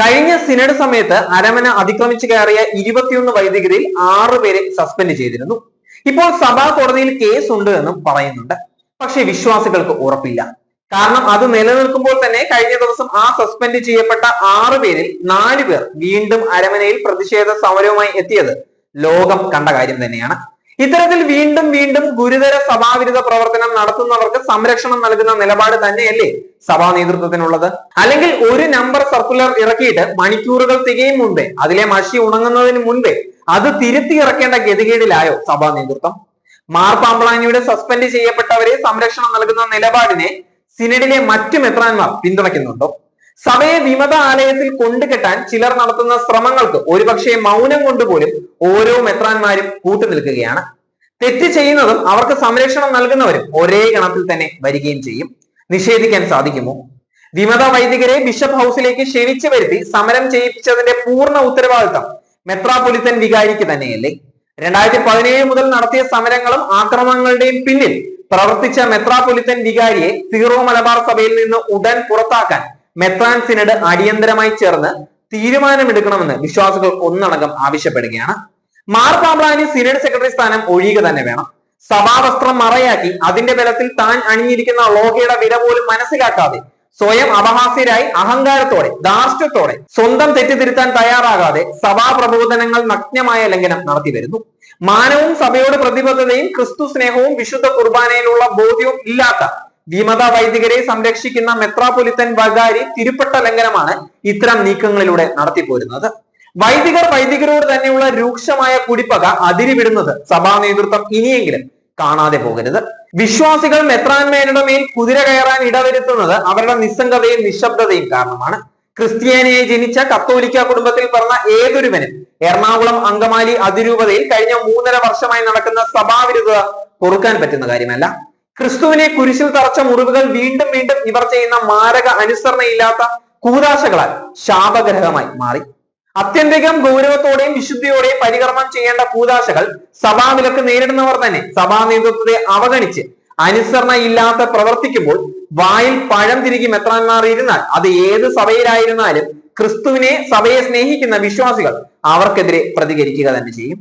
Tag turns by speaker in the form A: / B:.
A: കഴിഞ്ഞ സിനഡ് സമയത്ത് അരമന അതിക്രമിച്ചു കയറിയ ഇരുപത്തിയൊന്ന് വൈദികരിൽ ആറു പേരെ സസ്പെൻഡ് ചെയ്തിരുന്നു. ഇപ്പോൾ സഭാ കോടതിയിൽ കേസ് ഉണ്ട് എന്നും പറയുന്നുണ്ട്. പക്ഷെ വിശ്വാസികൾക്ക് ഉറപ്പില്ല. കാരണം അത് നിലനിൽക്കുമ്പോൾ തന്നെ കഴിഞ്ഞ ദിവസം ആ സസ്പെൻഡ് ചെയ്യപ്പെട്ട ആറ് പേരിൽ നാലു പേർ വീണ്ടും അരമനയിൽ പ്രതിഷേധ സമരവുമായി എത്തിയത് ലോകം കണ്ട കാര്യം തന്നെയാണ്. ഇത്തരത്തിൽ വീണ്ടും വീണ്ടും ഗുരുതര സഭാവിരുദ്ധ പ്രവർത്തനം നടത്തുന്നവർക്ക് സംരക്ഷണം നൽകുന്ന നിലപാട് തന്നെയല്ലേ സഭാ നേതൃത്വത്തിനുള്ളത്. അല്ലെങ്കിൽ ഒരു നമ്പർ സർക്കുലർ ഇറക്കിയിട്ട് മണിക്കൂറുകൾ തികയും മുമ്പേ അതിലെ മഷി ഉണങ്ങുന്നതിന് മുൻപേ അത് തിരുത്തി ഇറക്കേണ്ട ഗതികേടിലായോ സഭാ നേതൃത്വം? മാർപ്പാമ്പ്ളാനിയുടെ സസ്പെൻഡ് ചെയ്യപ്പെട്ടവരെ സംരക്ഷണം നൽകുന്ന നിലപാടിനെ സിനഡിലെ മറ്റു മെത്രാന്മാർ പിന്തുണയ്ക്കുന്നുണ്ടോ? സഭയെ വിമത ആലയത്തിൽ കൊണ്ടുകെട്ടാൻ ചിലർ നടത്തുന്ന ശ്രമങ്ങൾക്ക് ഒരുപക്ഷെ മൗനം കൊണ്ടുപോലും ഓരോ മെത്രാന്മാരും കൂട്ടുനിൽക്കുകയാണ്. തെറ്റ് ചെയ്യുന്നതും അവർക്ക് സംരക്ഷണം നൽകുന്നവരും ഒരേ ഗണത്തിൽ തന്നെ വരികയും ചെയ്യും. നിഷേധിക്കാൻ സാധിക്കുമോ? വിമത വൈദികരെ ബിഷപ്പ് ഹൗസിലേക്ക് ക്ഷണിച്ചു വരുത്തി സമരം ചെയ്യിപ്പിച്ചതിന്റെ പൂർണ ഉത്തരവാദിത്തം മെത്രാപൊലിത്തൻ വികാരിക്ക് തന്നെയല്ലേ? രണ്ടായിരത്തി പതിനേഴ് മുതൽ നടത്തിയ സമരങ്ങളും ആക്രമണങ്ങളുടെയും പിന്നിൽ പ്രവർത്തിച്ച മെത്രാപൊലിത്തൻ വികാരിയെ സീറോ മലബാർ സഭയിൽ നിന്ന് ഉടൻ പുറത്താക്കാൻ മെത്രാൻ സിനഡ് അടിയന്തരമായി ചേർന്ന് തീരുമാനമെടുക്കണമെന്ന് വിശ്വാസികൾ ഒന്നടങ്കം ആവശ്യപ്പെടുകയാണ്. മാർ പാമ്പ്ലാനി സിനഡ് സെക്രട്ടറി സ്ഥാനം ഒഴിയുക തന്നെ വേണം. സഭാവസ്ത്രം മറയാക്കി. അതിന്റെ ബലത്തിൽ താൻ അണിഞ്ഞിരിക്കുന്ന ലോകയുടെ വില പോലും മനസ്സിലാക്കാതെ സ്വയം അപഹാസ്യരായി അഹങ്കാരത്തോടെ ധാർഷ്ട്യത്തോടെ സ്വന്തം തെറ്റിതിരുത്താൻ തയ്യാറാകാതെ സഭാ പ്രബോധനങ്ങൾ നഗ്നമായ ലംഘനം നടത്തി വരുന്നു. മാനവും സഭയോട് പ്രതിബദ്ധതയും ക്രിസ്തു സ്നേഹവും വിശുദ്ധ കുർബാനയിലുള്ള ബോധ്യവും ഇല്ലാത്ത വിമത വൈദികരെ സംരക്ഷിക്കുന്ന മെത്രാപൊലിത്തൻ വകാരി തിരുപ്പട്ട ലംഘനമാണ് ഇത്തരം നീക്കങ്ങളിലൂടെ നടത്തിപ്പോരുന്നത്. വൈദികർ വൈദികരോട് തന്നെയുള്ള രൂക്ഷമായ കുടിപ്പക അതിരിവിടുന്നത് സഭാ നേതൃത്വം ഇനിയെങ്കിലും കാണാതെ പോകരുത്. വിശ്വാസികൾ മെത്രാൻമേനയുടെ മേൽ കുതിര കയറാൻ ഇടവരുത്തുന്നത് അവരുടെ നിസ്സംഗതയും നിശബ്ദതയും കാരണമാണ്. ക്രിസ്ത്യാനിയെ ജനിച്ച കത്തോലിക്ക കുടുംബത്തിൽ പറഞ്ഞ ഏതൊരുവനും എറണാകുളം അങ്കമാലി അതിരൂപതയിൽ കഴിഞ്ഞ മൂന്നര വർഷമായി നടക്കുന്ന സഭാവിരുദ്ധത പൊറുക്കാൻ പറ്റുന്ന കാര്യമല്ല. ക്രിസ്തുവിനെ കുരിശിൽ തറച്ച മുറിവുകൾ വീണ്ടും വീണ്ടും ഇവർ ചെയ്യുന്ന മാരക അനുസരണയില്ലാത്ത കൂതാശകളാൽ ശാപഗ്രഹമായി മാറി. അത്യന്തികം ഗൗരവത്തോടെയും വിശുദ്ധിയോടെയും പരികർമ്മം ചെയ്യേണ്ട കൂതാശകൾ സഭാവിലക്ക് നേരിടുന്നവർ തന്നെ. സഭാ നേതൃത്വത്തെ അവഗണിച്ച് അനുസരണ ഇല്ലാത്ത പ്രവർത്തിക്കുമ്പോൾ വായിൽ പഴം തിരികെ മെത്രാന്മാർ ഇരുന്നാൽ അത് ഏത് സഭയിലായിരുന്നാലും ക്രിസ്തുവിനെ സഭയെ സ്നേഹിക്കുന്ന വിശ്വാസികൾ അവർക്കെതിരെ പ്രതികരിക്കുക തന്നെ ചെയ്യും.